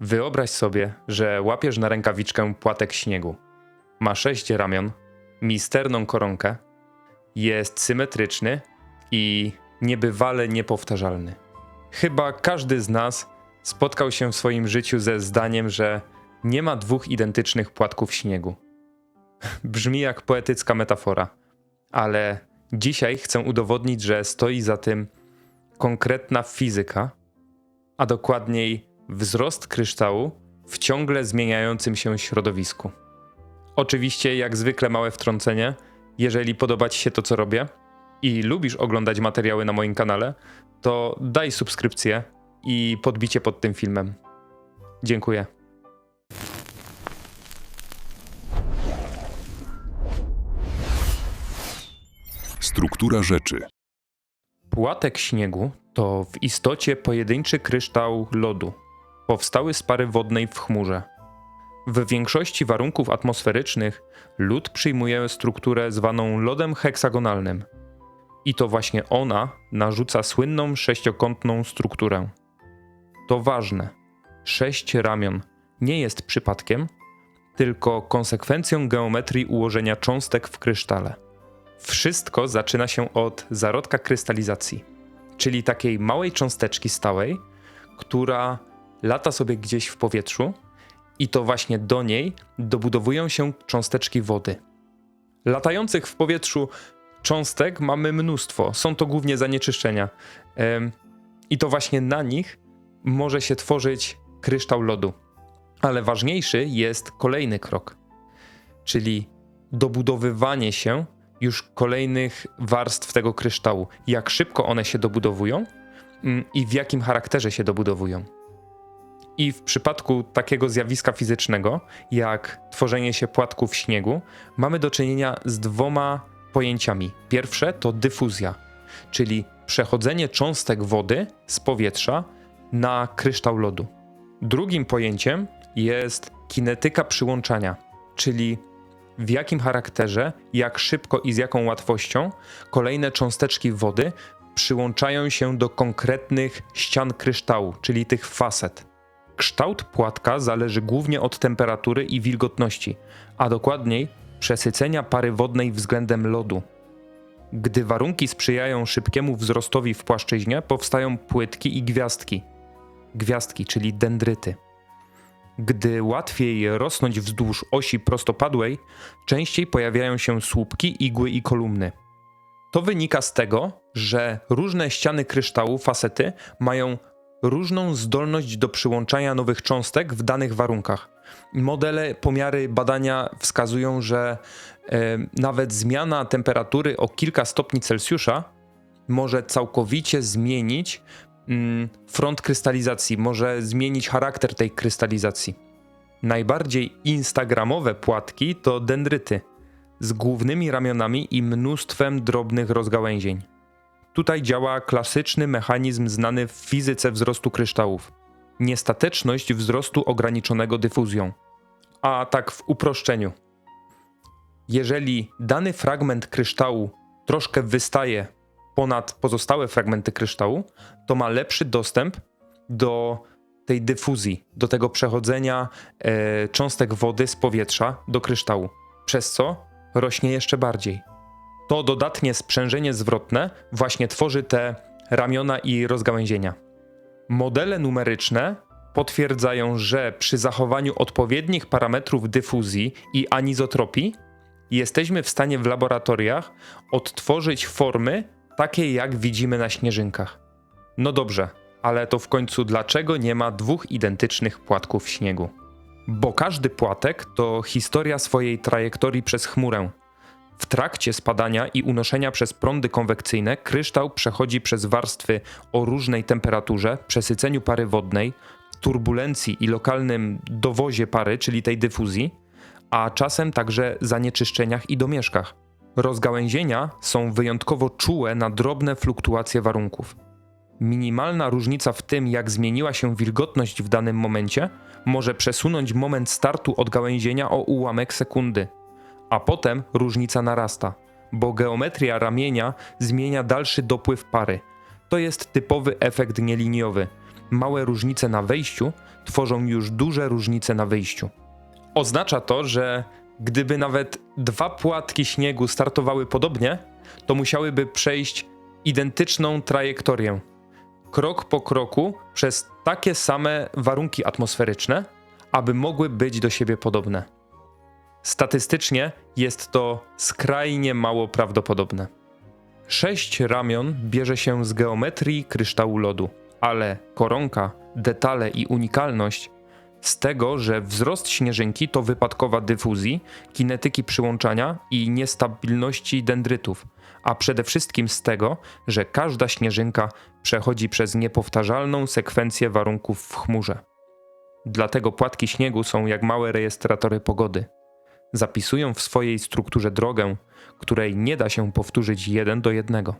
Wyobraź sobie, że łapiesz na rękawiczkę płatek śniegu. Ma sześć ramion, misterną koronkę, jest symetryczny i niebywale niepowtarzalny. Chyba każdy z nas spotkał się w swoim życiu ze zdaniem, że nie ma dwóch identycznych płatków śniegu. Brzmi jak poetycka metafora, ale dzisiaj chcę udowodnić, że stoi za tym konkretna fizyka, a dokładniej wzrost kryształu w ciągle zmieniającym się środowisku. Oczywiście, jak zwykle, małe wtrącenie. Jeżeli podoba Ci się to, co robię i lubisz oglądać materiały na moim kanale, to daj subskrypcję i podbicie pod tym filmem. Dziękuję. Struktura rzeczy. Płatek śniegu to w istocie pojedynczy kryształ lodu, powstały z pary wodnej w chmurze. W większości warunków atmosferycznych lód przyjmuje strukturę zwaną lodem heksagonalnym. I to właśnie ona narzuca słynną sześciokątną strukturę. To ważne. Sześć ramion nie jest przypadkiem, tylko konsekwencją geometrii ułożenia cząstek w krysztale. Wszystko zaczyna się od zarodka krystalizacji, czyli takiej małej cząsteczki stałej, która lata sobie gdzieś w powietrzu i to właśnie do niej dobudowują się cząsteczki wody. Latających w powietrzu cząstek mamy mnóstwo, są to głównie zanieczyszczenia. I to właśnie na nich może się tworzyć kryształ lodu. Ale ważniejszy jest kolejny krok, czyli dobudowywanie się już kolejnych warstw tego kryształu. Jak szybko one się dobudowują mm, i w jakim charakterze się dobudowują. I w przypadku takiego zjawiska fizycznego, jak tworzenie się płatków śniegu, mamy do czynienia z dwoma pojęciami. Pierwsze to dyfuzja, czyli przechodzenie cząstek wody z powietrza na kryształ lodu. Drugim pojęciem jest kinetyka przyłączania, czyli w jakim charakterze, jak szybko i z jaką łatwością kolejne cząsteczki wody przyłączają się do konkretnych ścian kryształu, czyli tych facet. Kształt płatka zależy głównie od temperatury i wilgotności, a dokładniej przesycenia pary wodnej względem lodu. Gdy warunki sprzyjają szybkiemu wzrostowi w płaszczyźnie, powstają płytki i gwiazdki. Gwiazdki, czyli dendryty. Gdy łatwiej rosnąć wzdłuż osi prostopadłej, częściej pojawiają się słupki, igły i kolumny. To wynika z tego, że różne ściany kryształu, facety, mają różną zdolność do przyłączania nowych cząstek w danych warunkach. Modele, pomiary, badania wskazują, że e, nawet zmiana temperatury o kilka stopni Celsjusza może całkowicie zmienić mm, front krystalizacji, może zmienić charakter tej krystalizacji. Najbardziej instagramowe płatki to dendryty z głównymi ramionami i mnóstwem drobnych rozgałęzień. Tutaj działa klasyczny mechanizm znany w fizyce wzrostu kryształów niestateczność wzrostu ograniczonego dyfuzją. A tak w uproszczeniu. Jeżeli dany fragment kryształu troszkę wystaje ponad pozostałe fragmenty kryształu, to ma lepszy dostęp do tej dyfuzji, do tego przechodzenia e, cząstek wody z powietrza do kryształu, przez co rośnie jeszcze bardziej. To dodatnie sprzężenie zwrotne właśnie tworzy te ramiona i rozgałęzienia. Modele numeryczne potwierdzają, że przy zachowaniu odpowiednich parametrów dyfuzji i anizotropii jesteśmy w stanie w laboratoriach odtworzyć formy takie jak widzimy na śnieżynkach. No dobrze, ale to w końcu dlaczego nie ma dwóch identycznych płatków śniegu? Bo każdy płatek to historia swojej trajektorii przez chmurę. W trakcie spadania i unoszenia przez prądy konwekcyjne kryształ przechodzi przez warstwy o różnej temperaturze, przesyceniu pary wodnej, turbulencji i lokalnym dowozie pary, czyli tej dyfuzji, a czasem także zanieczyszczeniach i domieszkach. Rozgałęzienia są wyjątkowo czułe na drobne fluktuacje warunków. Minimalna różnica w tym, jak zmieniła się wilgotność w danym momencie, może przesunąć moment startu odgałęzienia o ułamek sekundy. A potem różnica narasta, bo geometria ramienia zmienia dalszy dopływ pary. To jest typowy efekt nieliniowy. małe różnice na wejściu tworzą już duże różnice na wyjściu. Oznacza to, że gdyby nawet dwa płatki śniegu startowały podobnie, to musiałyby przejść identyczną trajektorię. Krok po kroku przez takie same warunki atmosferyczne, aby mogły być do siebie podobne. Statystycznie jest to skrajnie mało prawdopodobne. Sześć ramion bierze się z geometrii kryształu lodu, ale koronka, detale i unikalność z tego, że wzrost śnieżynki to wypadkowa dyfuzji, kinetyki przyłączania i niestabilności dendrytów, a przede wszystkim z tego, że każda śnieżynka przechodzi przez niepowtarzalną sekwencję warunków w chmurze. Dlatego płatki śniegu są jak małe rejestratory pogody. Zapisują w swojej strukturze drogę, której nie da się powtórzyć jeden do jednego.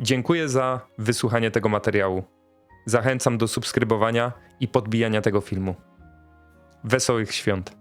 Dziękuję za wysłuchanie tego materiału. Zachęcam do subskrybowania i podbijania tego filmu. Wesołych świąt.